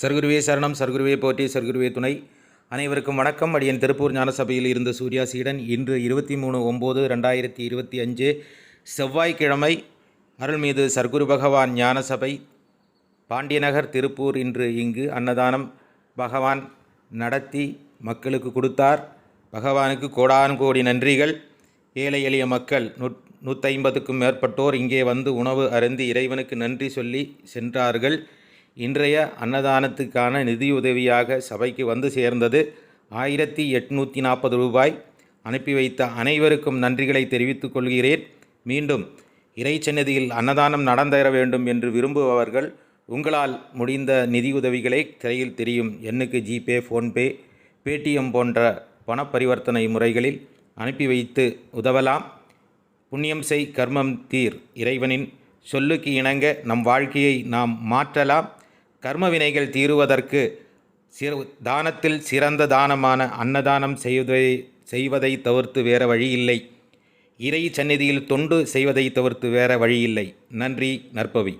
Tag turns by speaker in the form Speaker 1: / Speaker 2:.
Speaker 1: சர்க்குருவே சரணம் சர்க்குருவே போற்றி சர்க்குருவே துணை. அனைவருக்கும் வணக்கம். அடியன் திருப்பூர் ஞானசபையில் இருந்த சூர்யா சீடன் இன்று இருபத்தி மூணு ஒம்பது ரெண்டாயிரத்தி இருபத்தி அஞ்சு செவ்வாய்க்கிழமை அருள்மீது சர்க்குரு பகவான் ஞானசபை பாண்டியநகர் திருப்பூர் இன்று இங்கு அன்னதானம் பகவான் நடத்தி மக்களுக்கு கொடுத்தார். பகவானுக்கு கோடான் கோடி நன்றிகள். ஏழை எளிய மக்கள் நூற் நூற்றைம்பதுக்கும் மேற்பட்டோர் இங்கே வந்து உணவு அருந்தி இறைவனுக்கு நன்றி சொல்லி சென்றார்கள். இன்றைய அன்னதானத்துக்கான நிதியுதவியாக சபைக்கு வந்து சேர்ந்தது ஆயிரத்தி எட்நூற்றி நாற்பது ரூபாய். அனுப்பி வைத்த அனைவருக்கும் நன்றிகளை தெரிவித்துக் கொள்கிறேன். மீண்டும் இறைச்சன்னதியில் அன்னதானம் நடந்தேற வேண்டும் என்று விரும்புபவர்கள் உங்களால் முடிந்த நிதியுதவிகளை திரையில் தெரியும் எண்ணுக்கு ஜிபே ஃபோன்பே பேடிஎம் போன்ற பண பரிவர்த்தனை முறைகளில் அனுப்பி வைத்து உதவலாம். புண்ணியம் செய் கர்மம் தீர் இறைவனின் சொல்லுக்கு இணங்க நம் வாழ்க்கையை நாம் மாற்றலாம். கர்ம வினைகள் தீருவதற்கு சிறு தானத்தில் சிறந்த தானமான அன்னதானம் செய்வதை செய்வதை தவிர்த்து வேற வழியில்லை இறை சந்நிதியில் தொண்டு செய்வதை தவிர்த்து வேற வழியில்லை நன்றி நற்பவி.